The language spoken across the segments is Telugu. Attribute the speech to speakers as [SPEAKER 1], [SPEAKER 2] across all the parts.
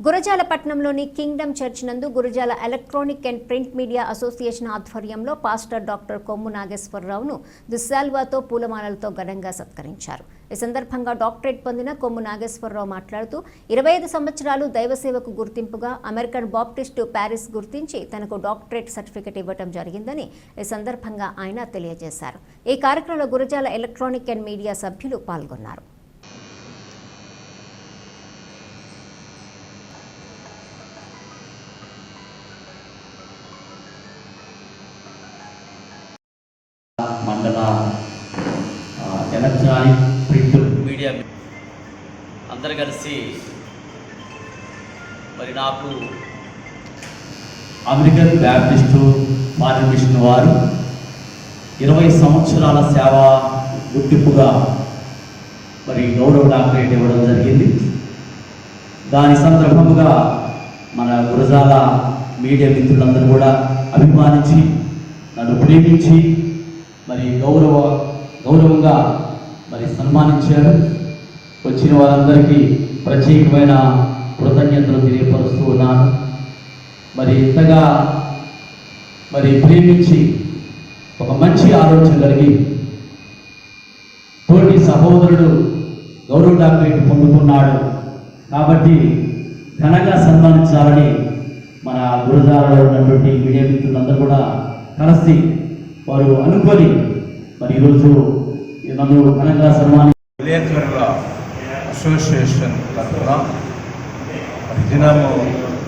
[SPEAKER 1] గురజాలపట్నంలోని కింగ్డమ్ చర్చ్ నందు Gurajala electronic and print media association ఆధ్వర్యంలో పాస్టర్ డాక్టర్ కొమ్ము నాగేశ్వరరావును దుస్సాల్వాతో పూలమాలలతో ఘనంగా సత్కరించారు. ఈ సందర్భంగా డాక్టరేట్ పొందిన కొమ్ము నాగేశ్వరరావు మాట్లాడుతూ ఇరవై ఐదు సంవత్సరాలు దైవసేవకు గుర్తింపుగా అమెరికన్ బాప్టిస్టు ప్యారిస్ గుర్తించి తనకు డాక్టరేట్ సర్టిఫికెట్ ఇవ్వడం జరిగిందని ఈ సందర్భంగా ఆయన తెలియజేశారు. ఈ కార్యక్రమంలో గురజాల ఎలక్ట్రానిక్ అండ్ మీడియా సభ్యులు పాల్గొన్నారు.
[SPEAKER 2] మండల ఎలక్ట్రానిక్ ప్రింట్
[SPEAKER 3] మీడియా అందరు కలిసి మరి నాకు
[SPEAKER 2] అమెరికన్ బ్యాప్టిస్టు ఫారెన్ మిషన్ వారు ఇరవై సంవత్సరాల సేవ గుర్తింపుగా మరి గౌరవ డాక్టరేట్ ఇవ్వడం జరిగింది. దాని సందర్భముగా మన గురజాల మీడియా మిత్రులందరూ కూడా అభిమానించి నన్ను ప్రేమించి మరి గౌరవ గౌరవంగా మరి సన్మానించారు. వచ్చిన వారందరికీ ప్రత్యేకమైన కృతజ్ఞతలు తెలియపరుస్తూ ఉన్నాను. మరి ఇంతగా మరి ప్రేమించి ఒక మంచి ఆలోచన కలిగి తోటి సహోదరుడు గౌరవ డాక్టరేట్ పొందుకున్నాడు కాబట్టి ఘనంగా సన్మానించాలని మన గురుదారులో ఉన్నటువంటి మీడియా మిత్రులందరూ కూడా కలిసి వారు అనుకొని మరి ఈరోజు నన్ను ఘనంగా సన్మాని
[SPEAKER 4] విలేకరుల అసోసియేషన్ తరఫున దినము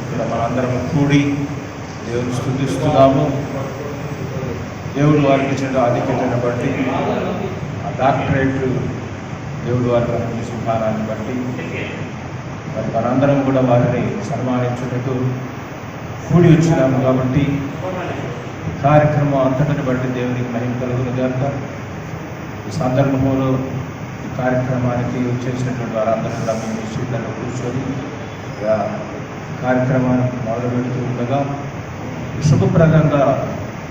[SPEAKER 4] ఇక్కడ మనందరం కూడి దేవుని స్థుతిస్తున్నాము. దేవుడు వారికి ఇచ్చిన ఆధిక్యతను బట్టి ఆ డాక్టరేట్ దేవుడు వారికి అందించిన బట్టి మరి మనందరం కూడా వారిని సన్మానించుటకు కూడి వచ్చినాము కాబట్టి కార్యక్రమం అంతటిని బట్టి దేవునికి మహిమ కలుగును గాక. ఈ సందర్భంలో ఈ కార్యక్రమానికి వచ్చేసినటువంటి వారందరూ కూడా మేము సీట్లలో కూర్చొని కార్యక్రమాన్ని మొదలు పెడుతూ ఉండగా శుభప్రదంగా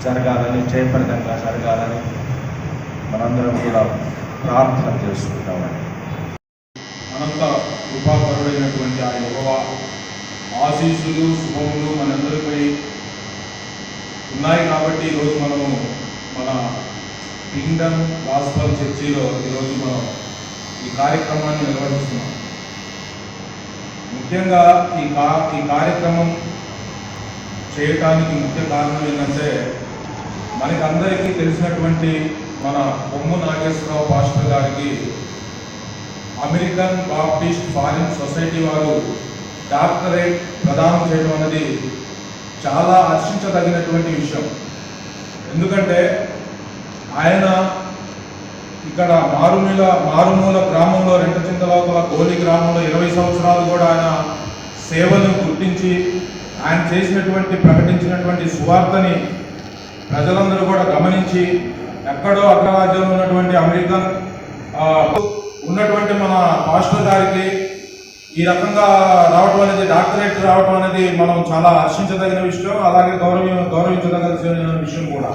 [SPEAKER 4] జరగాలని జయప్రదంగా జరగాలని మనందరం కూడా ప్రార్థన చేసుకుంటామని
[SPEAKER 5] అనంత కృపాపరుడైనటువంటి ఆ యువ ఆశీస్సులు శుభములు మనందరిపై ఉన్నాయి కాబట్టి ఈరోజు మనము మన కింగ్డమ్ గాస్పల్ చర్చిలో ఈరోజు మనం ఈ కార్యక్రమాన్ని నిర్వహిస్తున్నాం. ముఖ్యంగా ఈ కా ఈ కార్యక్రమం చేయటానికి ముఖ్య కారణం ఏంటంటే మనకి అందరికీ తెలిసినటువంటి మన కొమ్ము నాగేశ్వరరావు పాస్టర్ గారికి అమెరికన్ బాప్టిస్ట్ ఫారిన్ సొసైటీ వారు డాక్టరేట్ ప్రదానం చేయడం అనేది చాలా హర్షించదగినటువంటి విషయం. ఎందుకంటే ఆయన ఇక్కడ మారుమూల మారుమూల గ్రామంలో రెంటచింతలోపల గోలి గ్రామంలో ఇరవై సంవత్సరాలు కూడా ఆయన సేవలను గుర్తించి ఆయన చేసినటువంటి ప్రకటించినటువంటి సువార్తని ప్రజలందరూ కూడా గమనించి ఎక్కడో అగ్రరాజ్యంలో ఉన్నటువంటి అమెరికన్ ఉన్నటువంటి మన పాస్టర్ గారికి ఈ రకంగా రావడం అనేది రావడం అనేది మనం చాలా హర్షించదగిన విషయం అలాగే గౌరవ గౌరవించదగిన విషయం కూడా.